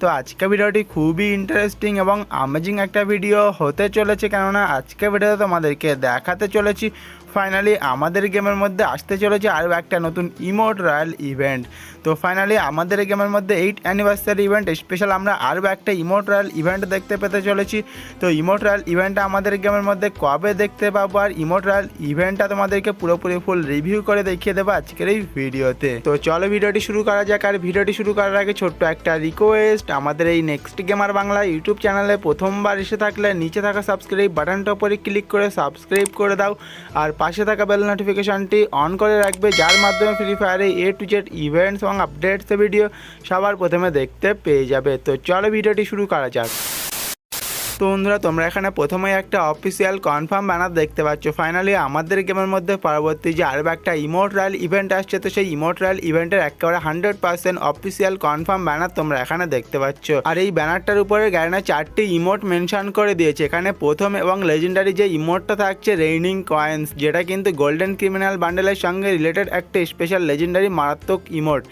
তো আজকে ভিডিওটি খুবই ইন্টারেস্টিং এবং আমেজিং একটা ভিডিও হতে চলেছে, কেননা আজকে ভিডিওতে তোমাদেরকে দেখাতে চলেছি। ফাইনালি আমাদের গেমের মধ্যে আসতে চলেছে আরও একটা নতুন ইমোট রয়্যাল ইভেন্ট তো ফাইনালি আমাদের গেমের মধ্যে এইট অ্যানিভার্সারি ইভেন্ট স্পেশাল আমরা আরও একটা ইমোট রয়্যাল ইভেন্ট দেখতে পেতে চলেছি। তো ইমোট রয়্যাল ইভেন্টটা আমাদের গেমের মধ্যে কবে দেখতে পাবো আর ইমোট রয়্যাল ইভেন্টটা তোমাদেরকে পুরোপুরি ফুল রিভিউ করে দেখিয়ে দেবো আজকের এই ভিডিওতে তো। চলো ভিডিওটি শুরু করা যাক, আর ভিডিওটি শুরু করার আগে ছোট্ট একটা রিকোয়েস্ট আমাদের এই নেক্সট গেমার বাংলা ইউটিউব চ্যানেলে প্রথমবার এসে থাকলে নিচে থাকা সাবস্ক্রাইব বাটনটা উপরে ক্লিক করে সাবস্ক্রাইব করে দাও আর পাশে থাকা বেল নোটিফিকেশানটি অন করে রাখবে, যার মাধ্যমে ফ্রি ফায়ারে এ টু জেড ইভেন্টস এবং আপডেটস ভিডিও সবার প্রথমে দেখতে পেয়ে যাবে। তো চলো ভিডিওটি শুরু করা যাক। তো বন্ধুরা, তোমরা এখানে প্রথমেই একটা অফিসিয়াল কনফার্ম ব্যানার দেখতে পাচ্ছ। ফাইনালি আমাদের গেমের মধ্যে পরবর্তী যে আরও একটা ইমোট রয়্যাল ইভেন্ট আসছে, তো সেই ইমোট রয়্যাল ইভেন্টের একেবারে hundred percent official confirm banner তোমরা এখানে দেখতে পাচ্ছ। আর এই ব্যানারটার উপরে গ্যারেনা চারটি ইমোট মেনশন করে দিয়েছে। এখানে প্রথম এবং লেজেন্ডারি যে ইমোটটা থাকছে রেইনিং কয়েন্স যেটা কিন্তু গোল্ডেন ক্রিমিনাল বান্ডেলের সঙ্গে রিলেটেড একটা স্পেশাল লেজেন্ডারি মারাত্মক ইমোট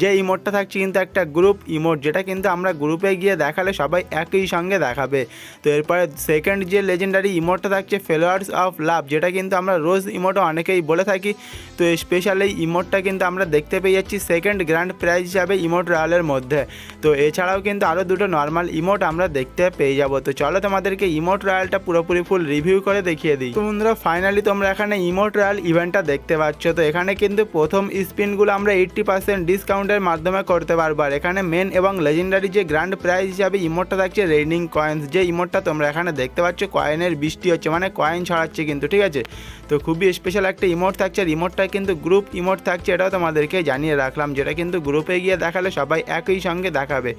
যে ইমোটটা থাকছে কিন্তু একটা গ্রুপ ইমোট যেটা কিন্তু আমরা গ্রুপে গিয়ে দেখালে সবাই একই সঙ্গে দেখাবে। তো এরপরে সেকেন্ড যে লেজেন্ডারি ইমোটটা থাকছে ফেলোয়ার্স অফ লাভ যেটা কিন্তু আমরা রোজ ইমোটও অনেকেই বলে থাকি। তো স্পেশাল এই ইমোটটা কিন্তু আমরা দেখতে পেয়ে যাচ্ছি সেকেন্ড গ্র্যান্ড প্রাইজ হিসাবে ইমোট রয়্যালের মধ্যে। তো এছাড়াও কিন্তু আরও দুটো নর্মাল ইমোট আমরা দেখতে পেয়ে যাব। তো চলো তোমাদেরকে ইমোট রয়্যালটা পুরোপুরি ফুল রিভিউ করে দেখিয়ে দিই। তো বন্ধুরা ফাইনালি তোমরা এখানে ইমোট রয়্যাল ইভেন্টটা দেখতে পাচ্ছ। তো এখানে কিন্তু প্রথম স্পিনগুলো আমরা এইট্টি পার্সেন্ট ডিসকাউন্টের মাধ্যমে করতে পারব। আর এখানে মেন এবং লেজেন্ডারি যে গ্র্যান্ড প্রাইজ হিসাবে ইমোটটা থাকছে রেইনিং কয়েন্স যে ইমোটটা তোমরা এখানে দেখতে পাচ্ছ, কয়েনের বৃষ্টি হচ্ছে মানে কয়েন ছড়াচ্ছে কিন্তু, ঠিক আছে? তো খুবই স্পেশাল একটা ইমোট থাকছে, আর ইমোটটা কিন্তু গ্রুপ ইমোট থাকছে, এটাও তোমাদেরকে জানিয়ে রাখলাম, যেটা কিন্তু গ্রুপে গিয়ে দেখালে সবাই একই সঙ্গে দেখাবে।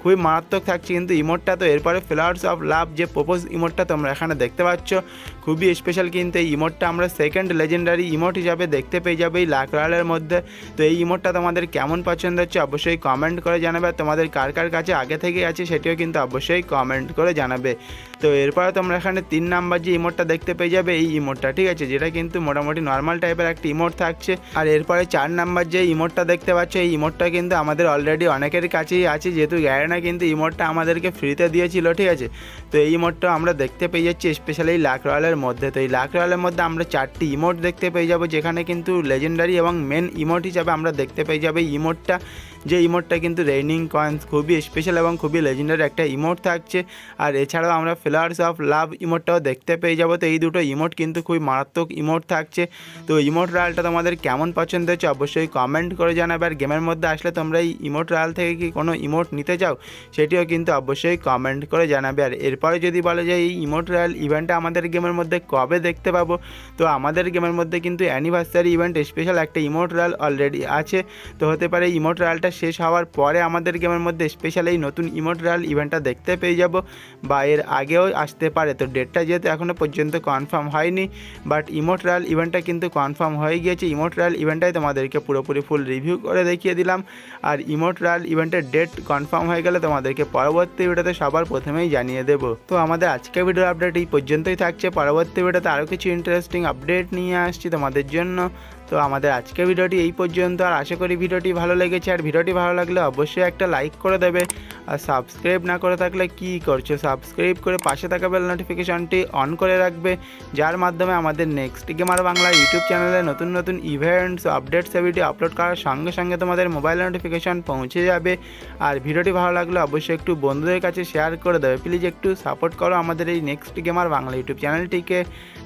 খুবই মারাত্মক থাকছে। কিন্তু ইমোটটা তো এরপরে ফ্লাওয়ার্স অফ লাভ যে প্রপোজ ইমোটটা তোমরা এখানে দেখতে পাচ্ছ, খুবই স্পেশাল কিন্তু এই ইমোটটা আমরা সেকেন্ড লেজেন্ডারি ইমোট হিসাবে দেখতে পেয়ে যাবে এই লাখ রয়্যালের মধ্যে। তো এই ইমোটটা তোমাদের কেমন পছন্দ হচ্ছে অবশ্যই কমেন্ট করে জানাবে। তোমাদের কার কার কাছে আগে থেকে আছে সেটিও কিন্তু অবশ্যই কমেন্ট করে জানাবে। তো এরপরে তোমরা এখানে তিন নাম্বার যে ইমোটটা দেখতে পেয়ে যাবে এই ইমোটটা, ঠিক আছে? যেটা কিন্তু মোটামুটি নর্মাল টাইপের একটা ইমোট থাকছে। আর এরপরে চার নাম্বার যে ইমোটটা দেখতে পাচ্ছ, এই ইমোটটা কিন্তু আমাদের অলরেডি অনেকের কাছেই আছে। যেহেতু গ্যারেনা কিন্তু ইমোটটা আমাদেরকে ফ্রিতে দিয়েছিল, ঠিক আছে? তো এই ইমোটটা আমরা দেখতে পেয়ে যাচ্ছি স্পেশালি লাখ রয়্যালের মধ্যে। তো এই লাখ রয়্যালের মধ্যে আমরা চারটি ইমোট দেখতে পেয়ে যাব, যেখানে কিন্তু লেজেন্ডারি এবং মেন ইমোট হিসাবে আমরা দেখতে পেয়ে যাব। ইমোটটা যে ইমোটটা কিন্তু রেইনিং কয়েন্স খুবই স্পেশাল এবং খুবই লেজেন্ডারি একটা ইমোট থাকছে। আর এছাড়াও আমরা ফ্লাওয়ার্স অফ লাভ ইমোটটাও দেখতে পেয়ে যাব। তো এই দুটো ইমোট কিন্তু খুবই মারাত্মক ইমোট থাকছে। তো ইমোট রয়্যালটা তোমাদের কেমন পছন্দ হচ্ছে অবশ্যই কমেন্ট করে জানাবে। আর গেমের মধ্যে আসলে তোমরা এই ইমোট রয়্যাল থেকে কি কোনো ইমোট নিতে চাও, সেটিও কিন্তু অবশ্যই কমেন্ট করে জানাবে। আর এরপরে যদি বলে যে এই ইমোট রয়্যাল ইভেন্টটা আমাদের গেমের মধ্যে কবে দেখতে পাবো, তো আমাদের গেমের মধ্যে কিন্তু অ্যানিভার্সারি ইভেন্ট স্পেশাল একটা ইমোট রয়্যাল অলরেডি আছে। তো হতে পারে ইমোট রয়্যালটা শেষ হওয়ার পরে আমাদের গেমের মধ্যে স্পেশাল এই নতুন ইমোট রয়্যাল ইভেন্টটা দেখতে পেয়ে যাব বা এর আগেও আসতে পারে। তো ডেটটা যেহেতু এখনও পর্যন্ত কনফার্ম হয়নি বাট ইমোট রয়্যাল ইভেন্টটা কিন্তু কনফার্ম হয়ে গিয়েছে। ইমোট রয়্যাল ইভেন্টটাই তোমাদেরকে পুরোপুরি ফুল রিভিউ করে দেখিয়ে দিলাম। আর ইমোট রয়্যাল ইভেন্টের ডেট কনফার্ম হয়ে গেলে তোমাদেরকে পরবর্তী ভিডিওতে সবার প্রথমেই জানিয়ে দেবো। তো আমাদের আজকের ভিডিও আপডেট এই পর্যন্তই থাকছে। পরবর্তী ভিডিওতে আরও কিছু ইন্টারেস্টিং আপডেট নিয়ে আসছি তোমাদের জন্য। তো আমাদের আজকের ভিডিওটি এই পর্যন্ত, আর আশা করি ভিডিওটি ভালো লেগেছে। আর ভিডিওটি ভালো লাগলে অবশ্যই একটা লাইক করে দেবে। আর সাবস্ক্রাইব না করে থাকলে কি করছ? সাবস্ক্রাইব করে পাশে থাকা বেল নোটিফিকেশনটি অন করে রাখবে, যার মাধ্যমে আমাদের নেক্সট গেমার বাংলা ইউটিউব চ্যানেলে নতুন নতুন ইভেন্টস আপডেটস ভিডিও আপলোড করার সঙ্গে সঙ্গে তোমাদের মোবাইল নোটিফিকেশন পৌঁছে যাবে। আর ভিডিওটি ভালো লাগলে অবশ্যই একটু বন্ধুদের কাছে শেয়ার করে দেবে। প্লিজ একটু সাপোর্ট করো আমাদের এই নেক্সট গেমার বাংলা ইউটিউব চ্যানেলটিকে।